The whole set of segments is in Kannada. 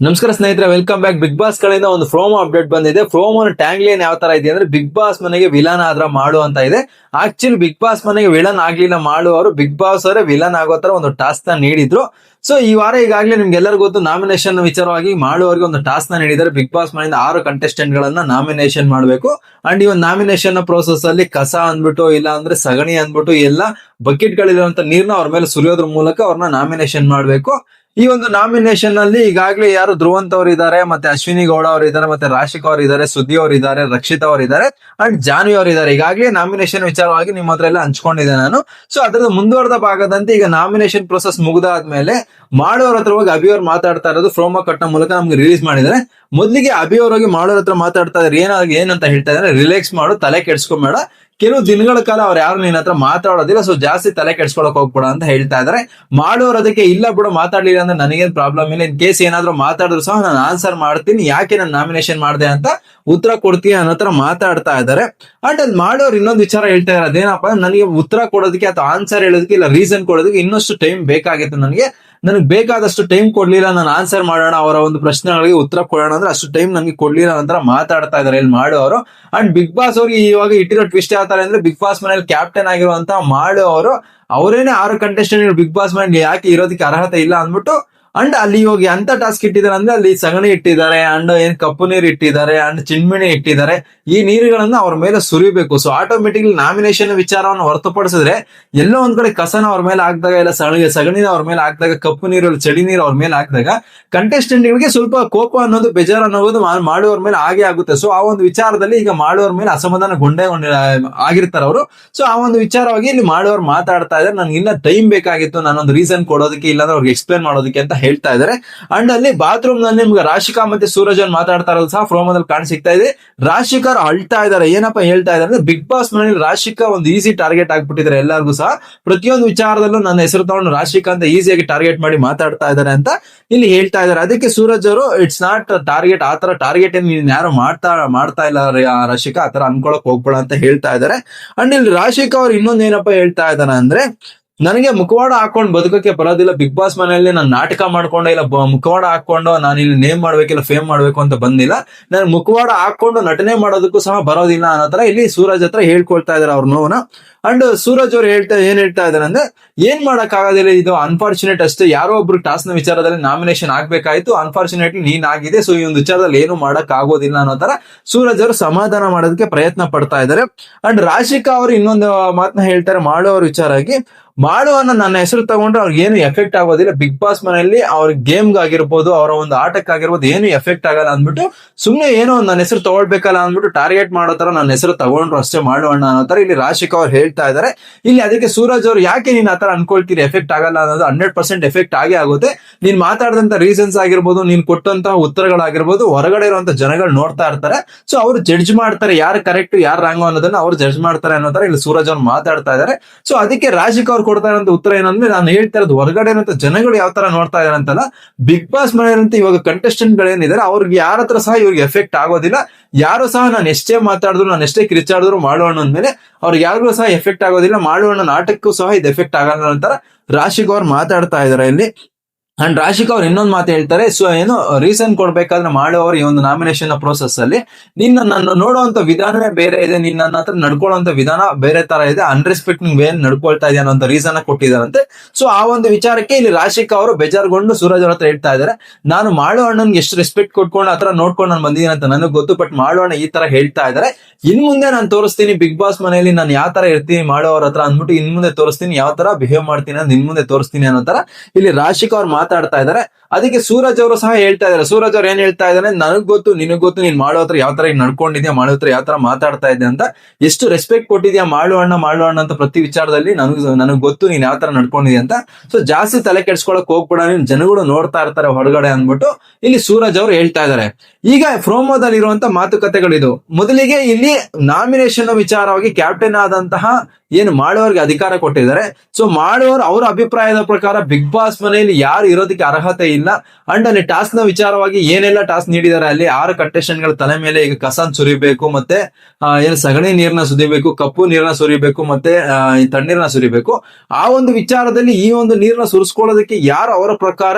ನಮಸ್ಕಾರ ಸ್ನೇಹಿತರೆ ವೆಲ್ಕಮ್ ಬ್ಯಾಕ್ ಬಿಗ್ ಬಾಸ್ ಕಡೆಯಿಂದ ಒಂದು ಫ್ರೋಮೋ ಅಪ್ಡೇಟ್ ಬಂದಿದೆ. ಫ್ರೋಮೋ ಟ್ಯಾಂಗ್ ಲೈನ್ ಯಾವ ತರ ಇದೆ ಅಂದ್ರೆ ಬಿಗ್ ಬಾಸ್ ಮನೆಗೆ ವಿಲನ್ ಆದ್ರ ಮಾಡು ಅಂತ ಇದೆ. ಆಕ್ಚುಲಿ ಬಿಗ್ ಬಾಸ್ ಮನೆಗೆ ವಿಲನ್ ಆಗ್ಲಿಲ್ಲ ಮಾಡುವವರು ಬಿಗ್ ಬಾಸ್ ಅವರೇ ವಿಲನ್ ಆಗೋ ತರ ಒಂದು ಟಾಸ್ಕ್ನ ನೀಡಿದ್ರು. ಸೊ ಈ ವಾರ ಈಗಾಗಲೇ ನಿಮ್ಗೆ ಎಲ್ಲರಿಗೂ ಗೊತ್ತು ನಾಮಿನೇಷನ್ ವಿಚಾರವಾಗಿ ಮಾಡುವವರಿಗೆ ಒಂದು ಟಾಸ್ಕ್ನ ನೀಡಿದ್ದಾರೆ. ಬಿಗ್ ಬಾಸ್ ಮನೆಯಿಂದ ಆರು ಕಂಟೆಸ್ಟೆಂಟ್ ಗಳನ್ನ ನಾಮಿನೇಷನ್ ಮಾಡಬೇಕು. ಅಂಡ್ ಈ ಒಂದು ನಾಮಿನೇಷನ್ ಪ್ರೋಸೆಸ್ ಅಲ್ಲಿ ಕಸ ಅಂದ್ಬಿಟ್ಟು, ಇಲ್ಲ ಅಂದ್ರೆ ಸಗಣಿ ಅಂದ್ಬಿಟ್ಟು, ಎಲ್ಲ ಬಕೆಟ್ ಗಳಿರುವಂತ ನೀರ್ನ ಅವ್ರ ಮೇಲೆ ಸುರಿಯೋದ್ರ ಮೂಲಕ ಅವ್ರನ್ನ ನಾಮಿನೇಷನ್ ಮಾಡಬೇಕು. ಈ ಒಂದು ನಾಮಿನೇಷನ್ ಅಲ್ಲಿ ಈಗಾಗಲೇ ಯಾರು ಧ್ರುವಂತ್ ಅವರು ಇದ್ದಾರೆ ಮತ್ತೆ ಅಶ್ವಿನಿ ಗೌಡ ಅವರು ಇದ್ದಾರೆ ಮತ್ತೆ ರಾಶಿಕ್ ಅವರು ಇದ್ದಾರೆ ಸುದ್ದಿ ಅವರು ಇದ್ದಾರೆ ರಕ್ಷಿತ್ ಅವರು ಇದ್ದಾರೆ ಅಂಡ್ ಜಾನ್ವಿ ಅವರು ಇದ್ದಾರೆ ಈಗಾಗಲೇ ನಾಮಿನೇಷನ್ ವಿಚಾರವಾಗಿ ನಿಮ್ಮ ಹತ್ರ ಎಲ್ಲ ಹಂಚ್ಕೊಂಡಿದ್ದೆ ನಾನು. ಸೊ ಅದರ ಮುಂದುವರೆದ ಭಾಗದಂತೆ ಈಗ ನಾಮಿನೇಷನ್ ಪ್ರೊಸೆಸ್ ಮುಗಿದಾದ್ಮೇಲೆ ಮಾಡೋರ ಹತ್ರ ಹೋಗಿ ಅಭಿ ಅವರು ಮಾತಾಡ್ತಾ ಇರೋದು ಫ್ರೋಮೋ ಕಟ್ನ ಮೂಲಕ ನಮ್ಗೆ ರಿಲೀಸ್ ಮಾಡಿದ್ದಾರೆ. ಮೊದಲಿಗೆ ಅಭಿ ಅವ್ರ ಹೋಗಿ ಮಾಡೋರ ಹತ್ರ ಮಾತಾಡ್ತಾ ಇದ್ದಾರೆ ಏನಾಗಿ ಏನಂತ ಹೇಳ್ತಾ ಇದ್ದಾರೆ ರಿಲ್ಯಾಕ್ಸ್ ಮಾಡು, ತಲೆ ಕೆಡ್ಸ್ಕೊಂಬೇಡ. ಕೆಲವು ದಿನಗಳ ಕಾಲ ಅವ್ರು ಯಾರು ನಿನ್ನ ಹತ್ರ ಮಾತಾಡೋದಿಲ್ಲ ಸೊ ಜಾಸ್ತಿ ತಲೆ ಕೆಡ್ಸ್ಕೊಳಕ್ ಹೋಗ್ಬೇಡ ಅಂತ ಹೇಳ್ತಾ ಇದಾರೆ. ಮಾಡೋರು ಅದಕ್ಕೆ ಇಲ್ಲ ಬಿಡು, ಮಾತಾಡ್ಲಿಲ್ಲ ಅಂದ್ರೆ ನನಗೇನ್ ಪ್ರಾಬ್ಲಮ್ ಇಲ್ಲ. ಇನ್ ಕೇಸ್ ಏನಾದ್ರು ಮಾತಾಡಿದ್ರು ಸಹ ನಾನು ಆನ್ಸರ್ ಮಾಡ್ತೀನಿ. ಯಾಕೆ ನಾನು ನಾಮಿನೇಷನ್ ಮಾಡಿದೆ ಅಂತ ಉತ್ತರ ಕೊಡ್ತೀನಿ ಅನ್ನೋ ತರ ಮಾತಾಡ್ತಾ ಇದಾರೆ. ಅಂಡ್ ಅಲ್ಲಿ ಮಾಡೋರು ಇನ್ನೊಂದು ವಿಚಾರ ಹೇಳ್ತಾ ಇರೋದು ಅದೇನಪ್ಪ ನನಗೆ ಉತ್ತರ ಕೊಡೋದಕ್ಕೆ ಅಥವಾ ಆನ್ಸರ್ ಹೇಳೋದಕ್ಕೆ ಇಲ್ಲ ರೀಸನ್ ಕೊಡೋದಕ್ಕೆ ಇನ್ನಷ್ಟು ಟೈಮ್ ಬೇಕಾಗಿತ್ತು ನನಗೆ. ನನಗೆ ಬೇಕಾದಷ್ಟು ಟೈಮ್ ಕೊಡ್ಲಿಲ್ಲ, ನಾನು ಆನ್ಸರ್ ಮಾಡೋಣ, ಅವರ ಒಂದು ಪ್ರಶ್ನೆಗಳಿಗೆ ಉತ್ತರ ಕೊಡೋಣ ಅಂದ್ರೆ ಅಷ್ಟು ಟೈಮ್ ನನಗೆ ಕೊಡ್ಲಿಲ್ಲ ನಂತರ ಮಾತಾಡ್ತಾ ಇದಾರೆ, ಇಲ್ಲಿ ಮಾಡೋರು ಅಂಡ್ ಬಿಗ್ ಬಾಸ್ ಅವ್ರಿಗೆ ಇವಾಗ ಇಟ್ಟಿರೋ ಟ್ವಿಸ್ಟ್ ಯಾವ ತರ ಅಂದ್ರೆ ಬಿಗ್ ಬಾಸ್ ಮನೇಲಿ ಕ್ಯಾಪ್ಟನ್ ಆಗಿರುವಂತಹ ಮಾಡು ಅವರು. ಅವರೇನೆ ಆರು ಕಂಟೆಸ್ಟೆಂಟ್ ಬಿಗ್ ಬಾಸ್ ಮನೇಲಿ ಯಾಕೆ ಇರೋದಕ್ಕೆ ಅರ್ಹತೆ ಇಲ್ಲ ಅಂದ್ಬಿಟ್ಟು ಅಂಡ್ ಅಲ್ಲಿ ಹೋಗಿ ಅಂತ ಟಾಸ್ಕ್ ಇಟ್ಟಿದ್ದಾರೆ ಅಂದ್ರೆ ಅಲ್ಲಿ ಸಗಣಿ ಇಟ್ಟಿದ್ದಾರೆ ಅಂಡ್ ಏನ್ ಕಪ್ಪು ನೀರು ಇಟ್ಟಿದ್ದಾರೆ ಅಂಡ್ ಚಿನ್ಮಿಣಿ ಇಟ್ಟಿದ್ದಾರೆ. ಈ ನೀರುಗಳನ್ನ ಅವ್ರ ಮೇಲೆ ಸುರಿಬೇಕು. ಸೊ ಆಟೋಮೆಟಿಕ್ ನಾಮಿನೇಷನ್ ವಿಚಾರವನ್ನು ಹೊರತುಪಡಿಸಿದ್ರೆ ಎಲ್ಲೋ ಒಂದ್ ಕಡೆ ಕಸನ ಅವ್ರ ಮೇಲೆ ಹಾಕಿದಾಗ ಇಲ್ಲ ಸಗಣಿ, ಸಗಣಿನ ಅವ್ರ ಮೇಲೆ ಹಾಕಿದಾಗ ಕಪ್ಪು ನೀರು ಚಳಿ ನೀರು ಅವ್ರ ಮೇಲೆ ಹಾಕಿದಾಗ ಕಂಟೆಸ್ಟೆಂಟ್ ಗಳಿಗೆ ಸ್ವಲ್ಪ ಕೋಪ ಅನ್ನೋದು, ಬೇಜಾರು ಅನ್ನೋದು ಮಾಡುವವ್ರ ಮೇಲೆ ಹಾಗೆ ಆಗುತ್ತೆ. ಸೊ ಆ ಒಂದು ವಿಚಾರದಲ್ಲಿ ಈಗ ಮಾಡುವವ್ರ ಮೇಲೆ ಅಸಮಾಧಾನ ಗೊಂಡೆ ಆಗಿರ್ತಾರೆ ಅವರು. ಸೊ ಆ ಒಂದು ವಿಚಾರವಾಗಿ ಇಲ್ಲಿ ಮಾಡುವವ್ರು ಮಾತಾಡ್ತಾ ಇದ್ದಾರೆ. ನನ್ಗೆ ಇನ್ನ ಟೈಮ್ ಬೇಕಾಗಿತ್ತು. ನಾನೊಂದು ರೀಸನ್ ಕೊಡೋದಕ್ಕೆ ಇಲ್ಲಾಂದ್ರೆ ಅವ್ರಿಗೆ ಎಕ್ಸ್ಪ್ಲೇನ್ ಮಾಡೋದಕ್ಕೆ ಅಂತ ಹೇಳ್ತಾ ಇದ್ದಾರೆ. ಅಂಡ್ ಅಲ್ಲಿ ಬಾತ್ರೂಮ್ನಲ್ಲಿ ನಿಮ್ಗೆ ರಾಶಿಕಾ ಮತ್ತೆ ಸೂರಜ್ ಅನ್ ಮಾತಾಡ್ತಾ ಇರೋದು ಸಹ ಪ್ರೋಮೋದಲ್ಲಿ ಕಾಣ ಸಿಗ್ತಾ ಇದೆ. ರಾಶಿಕಾರ್ ಅಳ್ತಾ ಇದಾರೆ ಏನಪ್ಪ ಹೇಳ್ತಾ ಇದಾರೆ ಅಂದ್ರೆ ಬಿಗ್ ಬಾಸ್ ಮನೇಲಿ ರಾಶಿಕಾ ಒಂದು ಈಸಿ ಟಾರ್ಗೆಟ್ ಆಗ್ಬಿಟ್ಟಿದ್ದಾರೆ ಎಲ್ಲರಿಗೂ ಸಹ. ಪ್ರತಿಯೊಂದು ವಿಚಾರದಲ್ಲೂ ನನ್ನ ಹೆಸರು ತಗೊಂಡು ರಾಶಿಕಾ ಅಂತ ಈಸಿಯಾಗಿ ಟಾರ್ಗೆಟ್ ಮಾಡಿ ಮಾತಾಡ್ತಾ ಇದ್ದಾರೆ ಅಂತ ಇಲ್ಲಿ ಹೇಳ್ತಾ ಇದ್ದಾರೆ. ಅದಕ್ಕೆ ಸೂರಜ್ ಅವರು ಇಟ್ಸ್ ನಾಟ್ ಟಾರ್ಗೆಟ್ ಆ ತರ ಟಾರ್ಗೆಟ್ ನೀನ್ ಯಾರು ಮಾಡ್ತಾ ಮಾಡ್ತಾ ಇಲ್ಲ ರಾಶಿಕಾ. ಆ ತರ ಅನ್ಕೊಳಕ್ ಹೋಗ್ಬೇಡ ಅಂತ ಹೇಳ್ತಾ ಇದ್ದಾರೆ. ಅಂಡ್ ಇಲ್ಲಿ ರಾಶಿಕಾ ಅವ್ರು ಇನ್ನೊಂದ್ ಏನಪ್ಪ ಹೇಳ್ತಾ ಇದಾರೆ ಅಂದ್ರೆ ನನಗೆ ಮುಖವಾಡ ಹಾಕೊಂಡು ಬದುಕಕ್ಕೆ ಬರೋದಿಲ್ಲ. ಬಿಗ್ ಬಾಸ್ ಮನೆಯಲ್ಲಿ ನಾನು ನಾಟಕ ಮಾಡ್ಕೊಂಡು ಇಲ್ಲ ಮುಖವಾಡ ಹಾಕೊಂಡು ನಾನು ಇಲ್ಲಿ ನೇಮ್ ಮಾಡ್ಬೇಕಿಲ್ಲ ಫೇಮ್ ಮಾಡ್ಬೇಕು ಅಂತ ಬಂದಿಲ್ಲ. ನಾನು ಮುಖವಾಡ ಹಾಕೊಂಡು ನಟನೆ ಮಾಡೋದಕ್ಕೂ ಸಹ ಬರೋದಿಲ್ಲ ಅನ್ನೋ ತರ ಇಲ್ಲಿ ಸೂರಜ್ ಹತ್ರ ಹೇಳ್ಕೊಳ್ತಾ ಇದಾರೆ ಅವ್ರ ನೋವನ್ನ ಅಂಡ್ ಸೂರಜ್ ಅವ್ರು ಹೇಳ್ತಾ, ಏನ್ ಹೇಳ್ತಾ ಇದಾರೆ ಅಂದ್ರೆ, ಏನ್ ಮಾಡಕ್ ಆಗೋದಿಲ್ಲ, ಇದು ಅನ್ಫಾರ್ಚುನೇಟ್ ಅಷ್ಟೇ. ಯಾರೋ ಒಬ್ರು ಟಾಸ್ಕ್ನ ವಿಚಾರದಲ್ಲಿ ನಾಮಿನೇಷನ್ ಆಗ್ಬೇಕಾಯ್ತು. ಅನ್ಫಾರ್ಚುನೇಟ್ಲಿ ನೀನ್ ಆಗಿದೆ ಸೊ ಈ ಒಂದು ವಿಚಾರದಲ್ಲಿ ಏನು ಮಾಡಕ್ ಆಗೋದಿಲ್ಲ ಅನ್ನೋ ತರ ಸೂರಜ್ ಅವರು ಸಮಾಧಾನ ಮಾಡೋದಕ್ಕೆ ಪ್ರಯತ್ನ ಪಡ್ತಾ ಇದ್ದಾರೆ ಅಂಡ್ ರಾಶಿಕಾ ಅವರು ಇನ್ನೊಂದು ಮಾತನ್ನ ಹೇಳ್ತಾರೆ ಮಾಡುವವ್ರ ವಿಚಾರವಾಗಿ ಮಾಡುವನ್ನ ನನ್ನ ಹೆಸರು ತಗೊಂಡ್ರೆ ಅವ್ರಿಗೆ ಏನು ಎಫೆಕ್ಟ್ ಆಗೋದಿಲ್ಲ. ಬಿಗ್ ಬಾಸ್ ಮನೆಯಲ್ಲಿ ಅವ್ರ ಗೇಮ್ ಆಗಿರ್ಬೋದು ಅವರ ಒಂದು ಆಟಕ್ಕಾಗಿರ್ಬೋದು, ಏನು ಎಫೆಕ್ಟ್ ಆಗಲ್ಲ ಅಂದ್ಬಿಟ್ಟು ಸುಮ್ನೆ ಏನೋ ನನ್ನ ಹೆಸರು ತಗೊಳ್ಬೇಕಲ್ಲ ಅಂದ್ಬಿಟ್ಟು ಟಾರ್ಗೆಟ್ ಮಾಡೋ ತರ ನನ್ನ ಹೆಸರು ತಗೊಂಡ್ರು ಅಷ್ಟೇ ಮಾಡುವಣ್ಣ ಅನ್ನೋ ತರ ಇಲ್ಲಿ ರಾಶಿಕ್ ಅವ್ರು ಹೇಳ್ತಾ ಇದ್ದಾರೆ ಇಲ್ಲಿ ಅದಕ್ಕೆ ಸೂರಜ್ ಅವ್ರು ಯಾಕೆ ನೀನ್ ಆತರ ಅನ್ಕೊಳ್ತೀರಿ? ಎಫೆಕ್ಟ್ ಆಗಲ್ಲ ಅನ್ನೋದು ಹಂಡ್ರೆಡ್ ಪರ್ಸೆಂಟ್ ಎಫೆಕ್ಟ್ ಆಗೇ ಆಗುತ್ತೆ. ನೀನ್ ಮಾತಾಡಿದಂತ ರೀಸನ್ಸ್ ಆಗಿರ್ಬೋದು, ನೀನ್ ಕೊಟ್ಟಂತಹ ಉತ್ತರಗಳಾಗಿರ್ಬೋದು, ಹೊರಗಡೆ ಇರುವಂತ ಜನಗಳು ನೋಡ್ತಾ ಇರ್ತಾರೆ. ಸೊ ಅವ್ರು ಜಡ್ಜ್ ಮಾಡ್ತಾರೆ ಯಾರು ಕರೆಕ್ಟ್ ಯಾರು ರಾಂಗು ಅನ್ನೋದನ್ನ ಅವ್ರು ಜಡ್ಜ್ ಮಾಡ್ತಾರೆ ಅನ್ನೋ ತರ ಇಲ್ಲಿ ಸೂರಜ್ ಅವ್ರು ಮಾತಾಡ್ತಾ ಇದ್ದಾರೆ ಸೊ ಅದಕ್ಕೆ ರಾಶಿಕ್ ಅವ್ರು ಕೊಡ್ತಾ ಇರೋಂತ ಉತ್ತರ ಏನಂದ್ರೆ ನಾನು ಹೇಳ್ತಾ ಇರೋದು ಹೊರಗಡೆ ಅಂತ ಜನಗಳು ಯಾವ ತರ ನೋಡ್ತಾ ಇದಾರೆ ಅಂತಲ್ಲ ಬಿಗ್ ಬಾಸ್ ಮನೆಯಂತ ಇವಾಗ ಕಂಟೆಸ್ಟೆಂಟ್ ಗಳೇನಿದ್ದಾರೆ ಅವ್ರಿಗೆ ಯಾರ ಹತ್ರ ಸಹ ಇವ್ರಿಗೆ ಎಫೆಕ್ಟ್ ಆಗೋದಿಲ್ಲ. ಯಾರು ಸಹ ನಾನು ಎಷ್ಟೇ ಮಾತಾಡಿದ್ರು, ನಾನು ಎಷ್ಟೇ ಕಿರಿಚಾಡಿದ್ರು ಮಾಡೋಣ ಅಂದ್ಮೇಲೆ ಅವ್ರಿಗೆ ಯಾರಿಗೂ ಸಹ ಎಫೆಕ್ಟ್ ಆಗೋದಿಲ್ಲ. ಮಾಡೋಣ ನಾಟಕಕ್ಕೂ ಸಹ ಇದು ಎಫೆಕ್ಟ್ ಆಗಲ್ಲ ಅಂತಾರ ರಾಶಿಗೌರ್ ಅವ್ರು ಮಾತಾಡ್ತಾ ಇದಾರೆ ಇಲ್ಲಿ. ಅಂಡ್ ರಾಶಿಕ್ ಅವ್ರು ಇನ್ನೊಂದು ಮಾತು ಹೇಳ್ತಾರೆ ಸೊ ಏನು ರೀಸನ್ ಕೊಡ್ಬೇಕಾದ್ರೆ ಮಾಡುವವರು ಈ ಒಂದು ನಾಮಿನೇಷನ್ ಪ್ರೋಸೆಸ್ ಅಲ್ಲಿ. ನಿನ್ನ ನನ್ನ ನೋಡುವಂತ ವಿಧಾನವೇ ಬೇರೆ ಇದೆ ನಿನ್ನ ಹತ್ರ ನಡ್ಕೊಳ್ಳುವಂತ ವಿಧಾನ ಬೇರೆ ತರ ಇದೆ ಅನ್ರೆಸ್ಪೆಕ್ಟಿಂಗ್ ವೇ ನಡ್ಕೊಳ್ತಾ ಇದೆ ಅನ್ನೋ ರೀಸನ್ ಕೊಟ್ಟಿದಾರಂತೆ ಸೊ ಆ ಒಂದು ವಿಚಾರಕ್ಕೆ ಇಲ್ಲಿ ರಾಶಿಕ್ ಅವರು ಬೇಜಾರ್ಗೊಂಡು ಸೂರಜ್ ಅವ್ರ ಹತ್ರ ಹೇಳ್ತಾ ಇದ್ದಾರೆ, ನಾನು ಮಾಡೋ ಅಣ್ಣನ್ಗೆ ಎಷ್ಟು ರೆಸ್ಪೆಕ್ಟ್ ಕೊಟ್ಕೊಂಡು ಹತ್ರ ನೋಡ್ಕೊಂಡು ನಾನು ಬಂದಿದ್ದೀನಿ ಅಂತ ನನಗೆ ಗೊತ್ತು ಬಟ್ ಮಾಡೋಣ ಈ ತರ ಹೇಳ್ತಾ ಇದ್ದಾರೆ. ಇನ್ ಮುಂದೆ ನಾನು ತೋರಿಸ್ತೀನಿ ಬಿಗ್ ಬಾಸ್ ಮನೆಯಲ್ಲಿ ನಾನು ಯಾವ ತರ ಇರ್ತೀನಿ ಮಾಡೋವ್ರ ಹತ್ರ ಅಂದ್ಬಿಟ್ಟು ಇನ್ ಮುಂದೆ ತೋರಿಸ್ತೀನಿ, ಯಾವ ತರ ಬಿಹೇವ್ ಮಾಡ್ತೀನಿ ಅಂತ ಇನ್ ಮುಂದೆ ತೋರಿಸ್ತೀನಿ ಅನ್ನೋ ತರ ಇಲ್ಲಿ ರಾಶಿಕ್ ಅವ್ರು ಮಾತಾಡ್ತಾ ಇದ್ದಾರೆ. ಅದಕ್ಕೆ ಸೂರಜ್ ಅವರು ಸಹ ಹೇಳ್ತಾ ಇದ್ದಾರೆ. ಸೂರಜ್ ಅವ್ರು ಏನ್ ಹೇಳ್ತಾ ಇದ್ದಾರೆ? ನನಗ್ ಗೊತ್ತು, ನಿನಗ್ ಗೊತ್ತು, ನೀನ್ ಮಾಡೋ ಹತ್ರ ಯಾವ ತರ ನಡ್ಕೊಂಡಿದ್ಯಾ, ಮಾಡೋ ಹತ್ರ ಯಾವ ತರ ಮಾತಾಡ್ತಾ ಇದ್ದೆ ಅಂತ ಎಷ್ಟು ರೆಸ್ಪೆಕ್ಟ್ ಕೊಟ್ಟಿದ್ಯಾ, ಮಾಡು ಅಣ್ಣ ಮಾಡು ಅಣ್ಣ ಅಂತ ಪ್ರತಿ ವಿಚಾರದಲ್ಲಿ ನನಗ್ ನನಗ್ ಗೊತ್ತು ನೀನ್ ಯಾವ ತರ ನಡ್ಕೊಂಡಿದ್ಯಾ ಅಂತ. ಸೊ ಜಾಸ್ತಿ ತಲೆ ಕೆಡ್ಸ್ಕೊಳಕ್ ಹೋಗ್ಬೇಡ, ನೀನ್ ಜನಗಳು ನೋಡ್ತಾ ಇರ್ತಾರೆ ಹೊರಗಡೆ ಅಂದ್ಬಿಟ್ಟು ಇಲ್ಲಿ ಸೂರಜ್ ಅವರು ಹೇಳ್ತಾ ಇದ್ದಾರೆ. ಈಗ ಪ್ರೋಮೋದಲ್ಲಿ ಇರುವಂತ ಮಾತುಕತೆಗಳಿದು. ಮೊದಲಿಗೆ ಇಲ್ಲಿ ನಾಮಿನೇಷನ್ ವಿಚಾರವಾಗಿ ಕ್ಯಾಪ್ಟನ್ ಆದಂತಹ ಏನು ಮಾಡುವವರಿಗೆ ಅಧಿಕಾರ ಕೊಟ್ಟಿದ್ದಾರೆ. ಸೊ ಮಾಡುವವರು ಅವರ ಅಭಿಪ್ರಾಯದ ಪ್ರಕಾರ ಬಿಗ್ ಬಾಸ್ ಮನೆಯಲ್ಲಿ ಯಾರು ಇರೋದಕ್ಕೆ ಅರ್ಹತೆ ಇಲ್ಲ. ಇಲ್ಲ. ಅಂಡ್ ಅಲ್ಲಿ ಟಾಸ್ಕ್ನ ವಿಚಾರವಾಗಿ ಏನೆಲ್ಲ ಟಾಸ್ಕ್ ನೀಡಿದ್ದಾರೆ ಅಲ್ಲಿ ಆರು ಕಂಟೆಸ್ಟೆಂಟ್ಗಳ ತಲೆ ಮೇಲೆ ಈಗ ಕಸನ್ ಸುರಿಬೇಕು ಮತ್ತೆ ಏನು ಸಗಣಿ ನೀರ್ನ ಸುರಿಬೇಕು, ಕಪ್ಪು ನೀರ್ನ ಸುರಿಬೇಕು ಮತ್ತೆ ಈ ತಣ್ಣೀರ್ನ ಸುರಿಬೇಕು. ಆ ಒಂದು ವಿಚಾರದಲ್ಲಿ ಈ ಒಂದು ನೀರ್ನ ಸುರಿಸ್ಕೊಳ್ಳೋದಕ್ಕೆ ಯಾರು ಅವರ ಪ್ರಕಾರ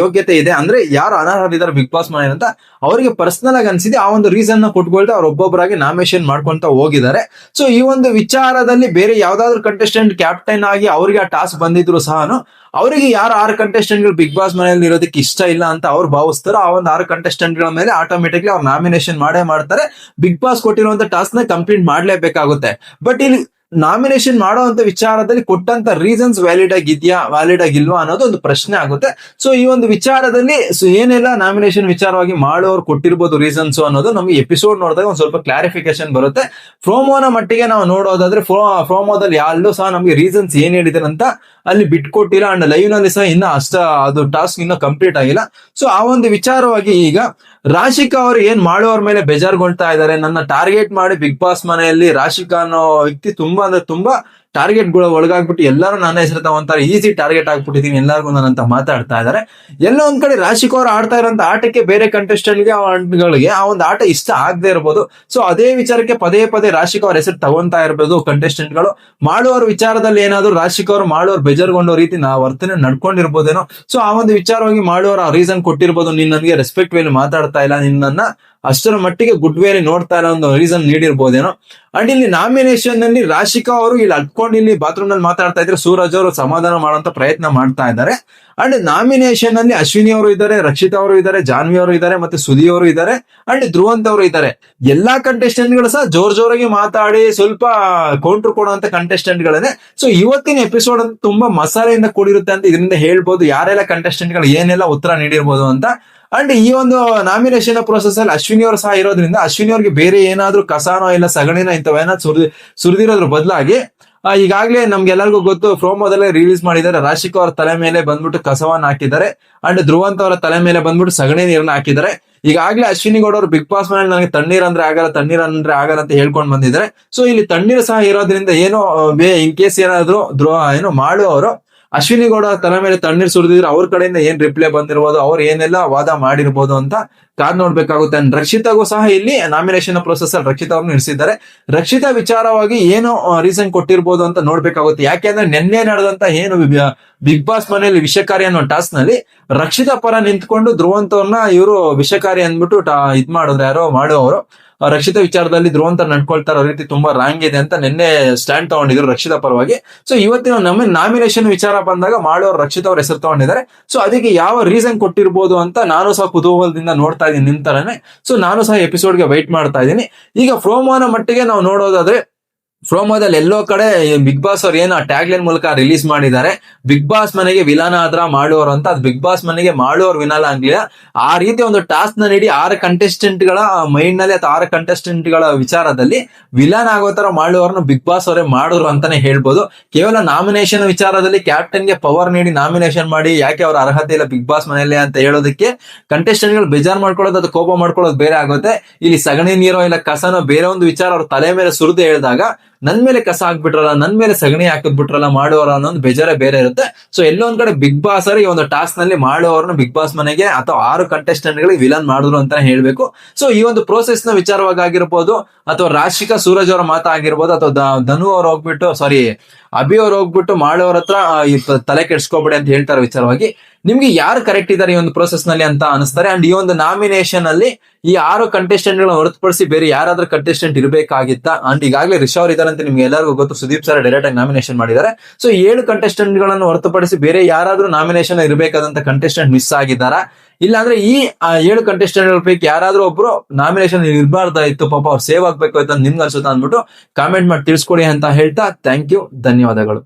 ಯೋಗ್ಯತೆ ಇದೆ? ಅಂದ್ರೆ ಯಾರು ಅನರ್ಹರಿದ್ದಾರೆ ಬಿಗ್ ಬಾಸ್ ಮನೆ ಅಂತ ಅವರಿಗೆ ಪರ್ಸನಲ್ ಆಗಿ ಅನ್ಸಿದೆ. ಆ ಒಂದು ರೀಸನ್ನ ಕೊಟ್ಕೊಳ್ತಾ ಅವ್ರ ಒಬ್ಬೊಬ್ಬರಾಗಿ ನಾಮಿನೇಷನ್ ಮಾಡ್ಕೊಂತ ಹೋಗಿದ್ದಾರೆ. ಸೊ ಈ ಒಂದು ವಿಚಾರದಲ್ಲಿ ಬೇರೆ ಯಾವ್ದಾದ್ರು ಕಂಟೆಸ್ಟೆಂಟ್ ಕ್ಯಾಪ್ಟನ್ ಆಗಿ ಅವರಿಗೆ ಆ ಟಾಸ್ಕ್ ಬಂದಿದ್ರು ಸಹ ಅವರಿಗೆ ಯಾರು ಆರು ಕಂಟೆಸ್ಟೆಂಟ್ಗಳು ಬಿಗ್ ಬಾಸ್ ಮನೆಯಲ್ಲಿ ಇರೋದಕ್ಕೆ ಇಷ್ಟ ಇಲ್ಲ ಅಂತ ಅವ್ರು ಭಾವಿಸ್ತಾರೋ ಆ ಒಂದು ಆರು ಕಂಟೆಸ್ಟೆಂಟ್ಗಳ ಮೇಲೆ ಆಟೋಮೆಟಿಕ್ಲಿ ಅವ್ರು ನಾಮಿನೇಷನ್ ಮಾಡೇ ಮಾಡ್ತಾರೆ. ಬಿಗ್ ಬಾಸ್ ಕೊಟ್ಟಿರುವಂತ ಟಾಸ್ಕ್ನ ಕಂಪ್ಲೀಟ್ ಮಾಡಲೇಬೇಕಾಗುತ್ತೆ. ಬಟ್ ಇಲ್ಲಿ ನಾಮಿನೇಷನ್ ಮಾಡುವಂತ ವಿಚಾರದಲ್ಲಿ ಕೊಟ್ಟಂತ ರೀಸನ್ಸ್ ವ್ಯಾಲಿಡ್ ಆಗಿದ್ಯಾ ವ್ಯಾಲಿಡ್ ಆಗಿಲ್ವಾ ಅನ್ನೋದು ಒಂದು ಪ್ರಶ್ನೆ ಆಗುತ್ತೆ. ಸೊ ಈ ಒಂದು ವಿಚಾರದಲ್ಲಿ ಸೊ ಏನೆಲ್ಲ ನಾಮಿನೇಷನ್ ವಿಚಾರವಾಗಿ ಮಾಡೋರು ಕೊಟ್ಟಿರ್ಬೋದು ರೀಸನ್ಸ್ ಅನ್ನೋದು ನಮಗೆ ಎಪಿಸೋಡ್ ನೋಡಿದಾಗ ಒಂದು ಸ್ವಲ್ಪ ಕ್ಲಾರಿಫಿಕೇಶನ್ ಬರುತ್ತೆ. ಫ್ರೋಮೋನ ಮಟ್ಟಿಗೆ ನಾವು ನೋಡೋದಾದ್ರೆ ಫ್ರೋ ಫ್ರೋಮೋದಲ್ಲಿ ಯಾರಲ್ಲೂ ಸಹ ನಮಗೆ ರೀಸನ್ಸ್ ಏನ್ ಹೇಳಿದಾರೆ ಅಂತ ಅಲ್ಲಿ ಬಿಟ್ಕೊಟ್ಟಿಲ್ಲ ಅಂಡ್ ಲೈವ್ನಲ್ಲಿ ಸಹ ಇನ್ನೂ ಅಷ್ಟ ಅದು ಟಾಸ್ಕ್ ಇನ್ನೂ ಕಂಪ್ಲೀಟ್ ಆಗಿಲ್ಲ. ಸೊ ಆ ಒಂದು ವಿಚಾರವಾಗಿ ಈಗ ರಾಶಿಕಾ ಅವರು ಏನ್ ಮಾಡೋರ್ ಮೇಲೆ ಬೇಜಾರ್ಗೊಳ್ತಾ ಇದ್ದಾರೆ ನನ್ನ ಟಾರ್ಗೆಟ್ ಮಾಡಿ ಬಿಗ್ ಬಾಸ್ ಮನೆಯಲ್ಲಿ ರಾಶಿಕಾ ಅನ್ನೋ ವ್ಯಕ್ತಿ ತುಂಬಾ ಅಂದ್ರೆ ತುಂಬಾ ಟಾರ್ಗೆಟ್ಗಳು ಒಳಗಾಗ್ಬಿಟ್ಟು ಎಲ್ಲರೂ ನನ್ನ ಹೆಸರು ತಗೊಂತಾರೆ. ಈಸಿ ಟಾರ್ಗೆಟ್ ಆಗ್ಬಿಟ್ಟಿದೀನಿ. ಎಲ್ಲರಿಗೂ ನಾನು ಮಾತಾಡ್ತಾ ಇದ್ದಾರೆ ಎಲ್ಲೋ ಒಂದ್ ಕಡೆ ರಾಶಿಕ್ ಆಡ್ತಾ ಇರೋಂತ ಆಟಕ್ಕೆ ಬೇರೆ ಕಂಟೆಸ್ಟೆಂಟ್ಗೆ ಗೆ ಗಳಿಗೆ ಆ ಒಂದು ಆಟ ಇಷ್ಟ ಆಗದೆ ಇರ್ಬೋದು. ಸೊ ಅದೇ ವಿಚಾರಕ್ಕೆ ಪದೇ ಪದೇ ರಾಶಿಕ್ ಅವ್ರ ಹೆಸರು ತಗೊಂತಾ ಇರ್ಬೋದು ಕಂಟೆಸ್ಟೆಂಟ್ಗಳು. ಮಾಡುವವ್ರ ವಿಚಾರದಲ್ಲಿ ಏನಾದ್ರು ರಾಶಿಕ್ ಅವರು ಮಾಡೋರು ಬೇಜಾರ್ಗೊಂಡೋ ರೀತಿ ನಾ ವರ್ತನೆ ನಡ್ಕೊಂಡಿರ್ಬೋದೇನೋ. ಸೊ ಆ ಒಂದು ವಿಚಾರವಾಗಿ ಮಾಡುವವರ ರೀಸನ್ ಕೊಟ್ಟಿರ್ಬೋದು. ನೀನ್ ನನಗೆ ರೆಸ್ಪೆಕ್ಟ್ ವೇಲಿ ಮಾತಾಡ್ತಾ ಇಲ್ಲ. ನಿನ್ನನ್ನ ಅಷ್ಟರ ಮಟ್ಟಿಗೆ ಗುಡ್ ವೇಲಿ ನೋಡ್ತಾ ಇರೋ ಒಂದು ರೀಸನ್ ನೀಡಿರ್ಬೋದೇನೋ. ಅಂಡ್ ಇಲ್ಲಿ ನಾಮಿನೇಷನ್ನಲ್ಲಿ ರಾಶಿಕಾ ಅವರು ಇಲ್ಲಿ ಅಟ್ಕೊಂಡು ಇಲ್ಲಿ ಬಾತ್ರೂಮ್ನಲ್ಲಿ ಮಾತಾಡ್ತಾ ಇದ್ರೆ ಸೂರಜ್ ಅವರು ಸಮಾಧಾನ ಮಾಡುವಂತ ಪ್ರಯತ್ನ ಮಾಡ್ತಾ ಇದ್ದಾರೆ. ಅಂಡ್ ನಾಮಿನೇಷನ್ನಲ್ಲಿ ಅಶ್ವಿನಿ ಅವರು ಇದ್ದಾರೆ, ರಕ್ಷಿತಾ ಅವರು ಇದ್ದಾರೆ, ಜಾನ್ವಿ ಅವರು ಇದ್ದಾರೆ, ಮತ್ತೆ ಸುದಿ ಅವರು ಇದ್ದಾರೆ ಅಂಡ್ ಧ್ರುವಂತ್ ಅವರು ಇದ್ದಾರೆ. ಎಲ್ಲಾ ಕಂಟೆಸ್ಟೆಂಟ್ಗಳು ಸಹ ಜೋರ್ ಜೋರಾಗಿ ಮಾತಾಡಿ ಸ್ವಲ್ಪ ಕೌಂಟರ್ ಕೊಡುವಂತ ಕಂಟೆಸ್ಟೆಂಟ್ ಗಳನ್ನೇ. ಸೊ ಇವತ್ತಿನ ಎಪಿಸೋಡ್ ಅಂತ ತುಂಬಾ ಮಸಾಲೆಯಿಂದ ಕೂಡಿರುತ್ತೆ ಅಂತ ಇದರಿಂದ ಹೇಳ್ಬೋದು. ಯಾರೆಲ್ಲ ಕಂಟೆಸ್ಟೆಂಟ್ಗಳು ಏನೆಲ್ಲ ಉತ್ತರ ನೀಡಿರ್ಬೋದು ಅಂತ. ಅಂಡ್ ಈ ಒಂದು ನಾಮಿನೇಷನ್ ಪ್ರೋಸೆಸ್ ಅಲ್ಲಿ ಅಶ್ವಿನಿ ಅವರು ಸಹ ಇರೋದ್ರಿಂದ ಅಶ್ವಿನಿ ಅವ್ರಿಗೆ ಬೇರೆ ಏನಾದ್ರೂ ಕಸಾನೋ ಇಲ್ಲ ಸಗಣಿನ ಇಂಥವೇನಾದ್ರು ಸುರಿದಿ, ಸುರಿದಿರೋದ್ರ ಬದಲಾಗಿ ಈಗಾಗಲೇ ನಮ್ಗೆ ಎಲ್ಲರಿಗೂ ಗೊತ್ತು ಪ್ರೋಮೋದಲ್ಲೇ ರಿಲೀಸ್ ಮಾಡಿದ್ದಾರೆ. ರಾಶಿಕ್ ಅವರ ತಲೆ ಮೇಲೆ ಬಂದ್ಬಿಟ್ಟು ಕಸವನ್ನ ಹಾಕಿದ್ದಾರೆ. ಅಂಡ್ ಧ್ರುವಂತ ಅವರ ತಲೆ ಮೇಲೆ ಬಂದ್ಬಿಟ್ಟು ಸಗಣಿ ನೀರನ್ನ ಹಾಕಿದ್ದಾರೆ. ಈಗಾಗಲೇ ಅಶ್ವಿನಿ ಗೌಡ ಅವರು ಬಿಗ್ ಬಾಸ್ ಮನೇಲಿ ನನಗೆ ತಣ್ಣೀರ್ ಅಂದ್ರೆ ಆಗಲ್ಲ, ತಣ್ಣೀರ್ ಅಂದ್ರೆ ಆಗಲ್ಲ ಅಂತ ಹೇಳ್ಕೊಂಡು ಬಂದಿದ್ದಾರೆ. ಸೊ ಇಲ್ಲಿ ತಣ್ಣೀರ್ ಸಹ ಇರೋದ್ರಿಂದ ಏನೋ ಇನ್ ಕೇಸ್ ಏನಾದ್ರು ಧ್ರುವ, ಏನೋ ಮಾಡುವವರು ಅಶ್ವಿನಿ ಗೌಡ ತಲೆ ಮೇಲೆ ತಣ್ಣೀರ್ ಸುರಿದಿದ್ರೆ ಅವ್ರ ಕಡೆಯಿಂದ ಏನ್ ರಿಪ್ಲೈ ಬಂದಿರ್ಬೋದು, ಅವ್ರು ಏನೆಲ್ಲ ವಾದ ಮಾಡಿರ್ಬೋದು ಅಂತ ಕಾದ್ ನೋಡ್ಬೇಕಾಗುತ್ತೆ. ಅಂಡ್ ರಕ್ಷಿತಾಗೂ ಸಹ ಇಲ್ಲಿ ನಾಮಿನೇಷನ್ ಪ್ರೊಸೆಸ್ ಅಲ್ಲಿ ರಕ್ಷಿತಾ ಅವ್ರನ್ನ ಇರಿಸಿದ್ದಾರೆ. ರಕ್ಷಿತಾ ವಿಚಾರವಾಗಿ ಏನು ರೀಸನ್ ಕೊಟ್ಟಿರ್ಬೋದು ಅಂತ ನೋಡ್ಬೇಕಾಗುತ್ತೆ. ಯಾಕೆಂದ್ರೆ ನಿನ್ನೆ ನಡೆದಂತ ಏನು ಬಿಗ್ ಬಾಸ್ ಮನೆಯಲ್ಲಿ ವಿಷಕಾರಿ ಅನ್ನೋ ಟಾಸ್ಕ್ನಲ್ಲಿ ರಕ್ಷಿತಾ ಪರ ನಿಂತ್ಕೊಂಡು ಧ್ರುವಂತವ್ರನ್ನ ಇವರು ವಿಷಕಾರಿ ಅಂದ್ಬಿಟ್ಟು ಇದ್ ಮಾಡಿದ್ರು ಯಾರೋ ಮಾಡುವವರು ರಕ್ಷಿತ ವಿಚಾರದಲ್ಲಿ ಧ್ರುವಂತ ನಡ್ಕೊಳ್ತಾರೋ. ರೀತಿ ತುಂಬಾ ರಾಂಗ್ ಇದೆ ಅಂತ ನಿನ್ನೆ ಸ್ಟ್ಯಾಂಡ್ ತಗೊಂಡಿದ್ರು ರಕ್ಷಿತ ಪರವಾಗಿ. ಸೊ ಇವತ್ತಿನ ನಮ್ಮ ನಾಮಿನೇಷನ್ ವಿಚಾರ ಬಂದಾಗ ಮಾಡೋರು ರಕ್ಷಿತ ಅವ್ರ ಹೆಸರು ತಗೊಂಡಿದ್ದಾರೆ. ಸೊ ಅದಕ್ಕೆ ಯಾವ ರೀಸನ್ ಕೊಟ್ಟಿರ್ಬೋದು ಅಂತ ನಾನು ಸಹ ಕುತೂಹಲದಿಂದ ನೋಡ್ತಾ ನಿಮ್ ತರನೇ ಸೊ ನಾನು ಸಹ ಎಪಿಸೋಡ್ಗೆ ವೈಟ್ ಮಾಡ್ತಾ ಇದ್ದೀನಿ. ಈಗ ಪ್ರೋಮೋನ ಮಟ್ಟಿಗೆ ನಾವು ನೋಡೋದಾದ್ರೆ ಫ್ರೋಮೋದಲ್ಲಿ ಎಲ್ಲೋ ಕಡೆ ಬಿಗ್ ಬಾಸ್ ಅವ್ರು ಏನು ಟ್ಯಾಗ್ ಲೈನ್ ಮೂಲಕ ರಿಲೀಸ್ ಮಾಡಿದ್ದಾರೆ. ಬಿಗ್ ಬಾಸ್ ಮನೆಗೆ ವಿಲಾನ ಆದ್ರ ಮಾಡುವವರು ಅಂತ ಅದು ಬಿಗ್ ಬಾಸ್ ಮನೆಗೆ ಮಾಡುವವರು ವಿನಾಲ ಆಗ್ಲಿಲ್ಲ. ಆ ರೀತಿ ಒಂದು ಟಾಸ್ಕ್ನ ನೀಡಿ ಆರು ಕಂಟೆಸ್ಟೆಂಟ್ಗಳ ಮೈಂಡ್ನಲ್ಲಿ ಅಥವಾ ಆರು ಕಂಟೆಸ್ಟೆಂಟ್ಗಳ ವಿಚಾರದಲ್ಲಿ ವಿಲಾನ್ ಆಗೋ ತರ ಮಾಡುವವರನ್ನು ಬಿಗ್ ಬಾಸ್ ಅವರೇ ಮಾಡೋರು ಅಂತಾನೆ ಹೇಳ್ಬೋದು. ಕೇವಲ ನಾಮಿನೇಷನ್ ವಿಚಾರದಲ್ಲಿ ಕ್ಯಾಪ್ಟನ್ಗೆ ಪವರ್ ನೀಡಿ ನಾಮಿನೇಷನ್ ಮಾಡಿ ಯಾಕೆ ಅವ್ರ ಅರ್ಹತೆ ಇಲ್ಲ ಬಿಗ್ ಬಾಸ್ ಮನೆಯಲ್ಲಿ ಅಂತ ಹೇಳೋದಕ್ಕೆ ಕಂಟೆಸ್ಟೆಂಟ್ಗಳು ಬೇಜಾರ್ ಮಾಡ್ಕೊಳ್ಳೋದು, ಅದು ಕೋಪ ಮಾಡ್ಕೊಳ್ಳೋದು ಬೇರೆ ಆಗುತ್ತೆ. ಇಲ್ಲಿ ಸಗಣಿ ನೀರೋ ಇಲ್ಲ ಕಸನೋ ಬೇರೆ ಒಂದು ವಿಚಾರ ಅವ್ರ ತಲೆ ಮೇಲೆ ಸುರಿದು ಹೇಳಿದಾಗ ನನ್ ಮೇಲೆ ಕಸ ಹಾಕ್ಬಿಟ್ರಲ್ಲ, ನನ್ ಮೇಲೆ ಸಗಣಿ ಹಾಕಿದ್ಬಿಟ್ರಲ್ಲ ಮಾಡುವವರ ಅನ್ನೋ ಒಂದು ಬೇಜಾರೇ ಬೇರೆ ಇರುತ್ತೆ. ಸೊ ಎಲ್ಲೊಂದ್ ಕಡೆ ಬಿಗ್ ಬಾಸ್ ಈ ಒಂದು ಟಾಸ್ಕ್ನಲ್ಲಿ ಮಾಡುವವರನ್ನ ಬಿಗ್ ಬಾಸ್ ಮನೆಗೆ ಅಥವಾ ಆರು ಕಂಟೆಸ್ಟೆಂಟ್ ಗಳಿಗೆ ವಿಲನ್ ಮಾಡಿದ್ರು ಅಂತ ಹೇಳ್ಬೇಕು. ಸೊ ಈ ಒಂದು ಪ್ರೋಸೆಸ್ನ ವಿಚಾರವಾಗಿ ಆಗಿರ್ಬೋದು, ಅಥವಾ ರಾಶಿಕಾ ಸೂರಜ್ ಅವರ ಮಾತಾಗಿರ್ಬೋದು ಅಥವಾ ದ- ಧನು ಅವ್ರು ಹೋಗ್ಬಿಟ್ಟು ಸಾರಿ ಅಭಿ ಅವ್ರು ಹೋಗ್ಬಿಟ್ಟು ಮಾಡೋರ ಹತ್ರ ತಲೆ ಕೆಡ್ಸ್ಕೊಬೇಡಿ ಅಂತ ಹೇಳ್ತಾರೆ ವಿಚಾರವಾಗಿ. ನಿಮ್ಗೆ ಯಾರು ಕರೆಕ್ಟ್ ಇದ್ದಾರೆ ಈ ಒಂದು ಪ್ರೋಸೆಸ್ನಲ್ಲಿ ಅಂತ ಅನಿಸ್ತಾರೆ? ಅಂಡ್ ಈ ಒಂದು ನಾಮಿನೇಷನ್ ಅಲ್ಲಿ ಈ ಆರು ಕಂಟೆಸ್ಟೆಂಟ್ ಗಳನ್ನ ಹೊರತುಪಡಿಸಿ ಬೇರೆ ಯಾರಾದ್ರೂ ಕಂಟೆಸ್ಟೆಂಟ್ ಇರಬೇಕಾಗಿತ್ತ? ಅಂಡ್ ಈಗಾಗಲೇ ರಿಷಾ ಅವ್ರು ಇದಾರೆ ಅಂತ ನಿಮ್ಗೆ ಎಲ್ಲರಿಗೂ ಗೊತ್ತು. ಸುದೀಪ್ ಸರ್ ಡೈರೆಕ್ಟ್ ಆಗಿ ನಾಮಿನೇಷನ್ ಮಾಡಿದ್ದಾರೆ. ಸೊ ಏಳು ಕಂಟೆಸ್ಟೆಂಟ್ಗಳನ್ನು ಹೊರತುಪಡಿಸಿ ಬೇರೆ ಯಾರಾದ್ರೂ ನಾಮಿನೇಷನ್ ಇರಬೇಕಾದಂತ ಕಂಟೆಸ್ಟೆಂಟ್ ಮಿಸ್ ಆಗಿದ್ದಾರಾ? ಇಲ್ಲಾಂದ್ರೆ ಈ ಏಳು ಕಂಟೆಸ್ಟೆಂಟ್ ಪೈಕಿ ಯಾರಾದ್ರೂ ಒಬ್ರು ನಾಮಿನೇಷನ್ ಇರಬಾರ್ದಾಯ್ತು ಪಾಪ ಅವ್ರು ಸೇವ್ ಆಗ್ಬೇಕು ಅಂತ ನಿಮ್ಗೆ ಅನ್ಸುತ್ತ ಅಂದ್ಬಿಟ್ಟು ಕಾಮೆಂಟ್ ಮಾಡಿ ತಿಳಿಸ್ಕೊಡಿ ಅಂತ ಹೇಳ್ತಾ ಥ್ಯಾಂಕ್ ಯು ಧನ್ಯವಾದಗಳು.